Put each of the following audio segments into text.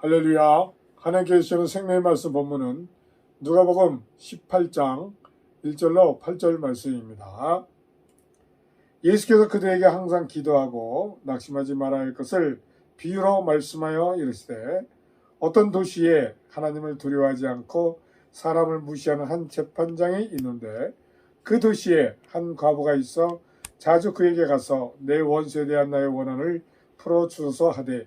할렐루야. 하나님께 주시는 생명의 말씀 본문은 누가복음 18장 1절로 8절 말씀입니다. 예수께서 그들에게 항상 기도하고 낙심하지 말아야 할 것을 비유로 말씀하여 이르시되 어떤 도시에 하나님을 두려워하지 않고 사람을 무시하는 한 재판장이 있는데 그 도시에 한 과부가 있어 자주 그에게 가서 내 원수에 대한 나의 원한을 풀어 주소서 하되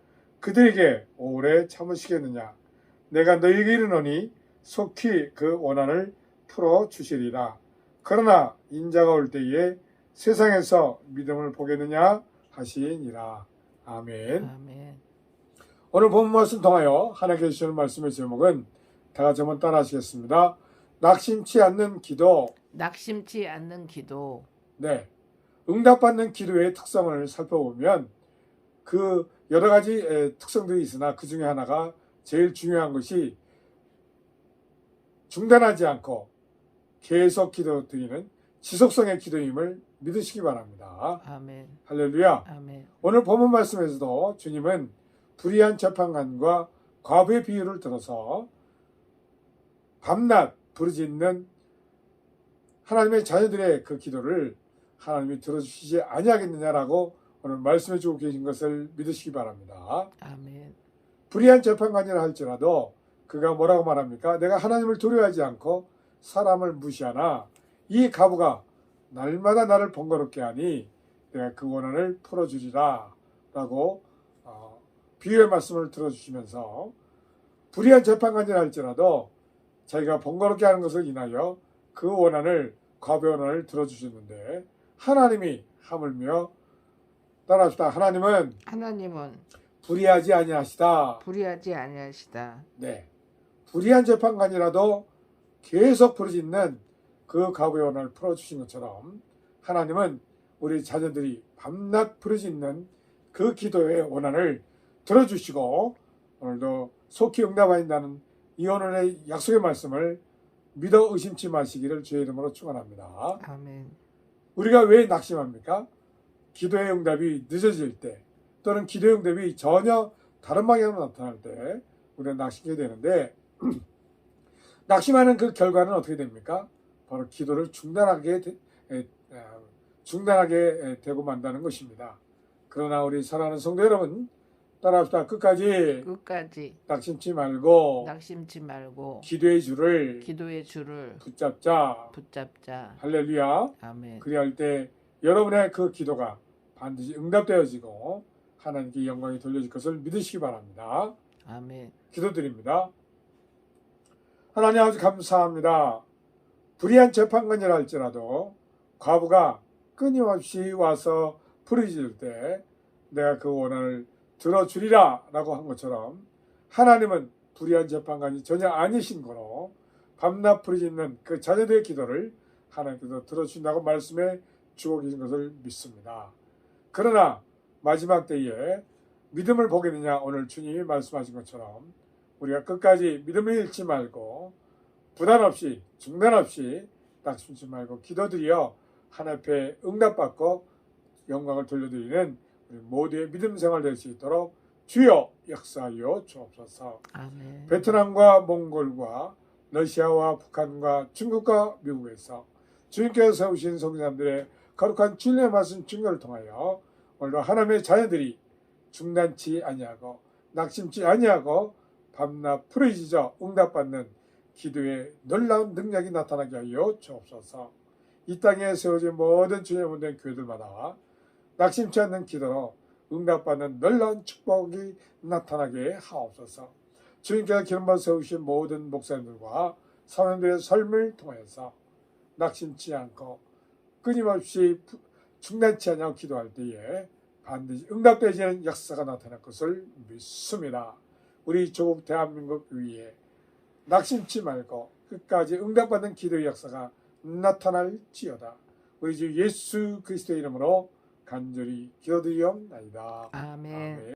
그들에게 오래 참으시겠느냐 내가 너희에게 이르노니 속히 그 원한을 풀어 주시리라 그러나 인자가 올 때에 세상에서 믿음을 보겠느냐 하시니라 아멘 아멘. 오늘 본 말씀 통하여 하나님께 주시는 말씀의 제목은 다 같이 한번 따라 하시겠습니다 낙심치 않는 기도 낙심치 않는 기도. 네. 응답받는 기도의 특성을 살펴보면 그 여러 가지 에, 특성들이 있으나 그 중에 하나가 제일 중요한 것이 중단하지 않고 계속 기도 드리는 지속성의 기도임을 믿으시기 바랍니다. 아멘. 할렐루야. 아멘. 오늘 본문 말씀에서도 주님은 불의한 재판관과 과부의 비유를 들어서 밤낮 부르짖는 하나님의 자녀들의 그 기도를 하나님이 들어주시지 아니하겠느냐라고 오늘 말씀해 주고 계신 것을 믿으시기 바랍니다. 아멘. 불의한 재판관이라 할지라도 그가 뭐라고 말합니까? 내가 하나님을 두려워하지 않고 사람을 무시하나 이 가부가 날마다 나를 번거롭게 하니 내가 그 원한을 풀어주리라 라고 어, 비유의 말씀을 들어주시면서 불의한 재판관이라 할지라도 자기가 번거롭게 하는 것을 인하여 그 원한을 과부의 원한을 들어주셨는데 하나님이 하물며 따라합시다. 하나님은 하나님은 불의하지 아니하시다. 불의하지 아니하시다. 네. 불의한 재판관이라도 계속 부르짖는 그 가부의 원한을 풀어주신 것처럼 하나님은 우리 자녀들이 밤낮 부르짖는 그 기도의 원한을 들어주시고 오늘도 속히 응답하신다는 이 오늘의 약속의 말씀을 믿어 의심치 마시기를 주의 이름으로 축원합니다. 아멘. 우리가 왜 낙심합니까? 기도의 응답이 늦어질 때 또는 기도의 응답이 전혀 다른 방향으로 나타날 때 우리가 낙심하게 되는데 낙심하는 그 결과는 어떻게 됩니까? 바로 기도를 중단하게 중단하게 에, 되고 만다는 것입니다. 그러나 우리 사랑하는 성도 여러분 따라합시다. 끝까지 끝까지 낙심치 말고 낙심치 말고 기도의 줄을 기도의 줄을 붙잡자. 붙잡자. 할렐루야. 아멘. 그리할 때 여러분의 그 기도가 반드시 응답되어지고 하나님께 영광이 돌려질 것을 믿으시기 바랍니다. 아멘. 기도드립니다. 하나님 아버지 감사합니다. 불의한 재판관이라 할지라도 과부가 끊임없이 와서 부르짖을 때 내가 그 원한을 들어주리라 라고 한 것처럼 하나님은 불의한 재판관이 전혀 아니신 거로 밤낮 부르짖는 그 자녀들의 기도를 하나님께서 들어주신다고 말씀해 계신 것을 믿습니다. 그러나 마지막 때에 믿음을 보겠느냐 오늘 주님이 말씀하신 것처럼 우리가 끝까지 믿음을 잃지 말고 부담 없이 중단 없이 낙심치 말고 기도드려 하나님 앞에 응답받고 영광을 돌려드리는 우리 모두의 믿음 생활 될 수 있도록 주여 역사하여 주옵소서. 아멘. 베트남과 몽골과 러시아와 북한과 중국과 미국에서 주님께서 세우신 성사람들의 거룩한 진리의 말씀 증거를 통하여 오늘도 하나님의 자녀들이 중단치 아니하고 낙심치 아니하고 밤낮 부르짖어 응답받는 기도의 놀라운 능력이 나타나게 하여 주옵소서. 이 땅에 세워진 모든 주님 본된 교회들마다 낙심치 않는 기도로 응답받는 놀라운 축복이 나타나게 하옵소서. 주님께서 기름받아 세우신 모든 목사님들과 사람들의 삶을 통해서 낙심치 않고 끊임없이 부- 중단치 않냐고 기도할 때에 반드시 응답되지는 역사가 나타날 것을 믿습니다. 우리 조국 대한민국 위에 낙심치 말고 끝까지 응답받는 기도의 역사가 나타날지어다. 우리 주 예수 그리스도의 이름으로 간절히 기도드리옵나이다. 아멘. 아멘.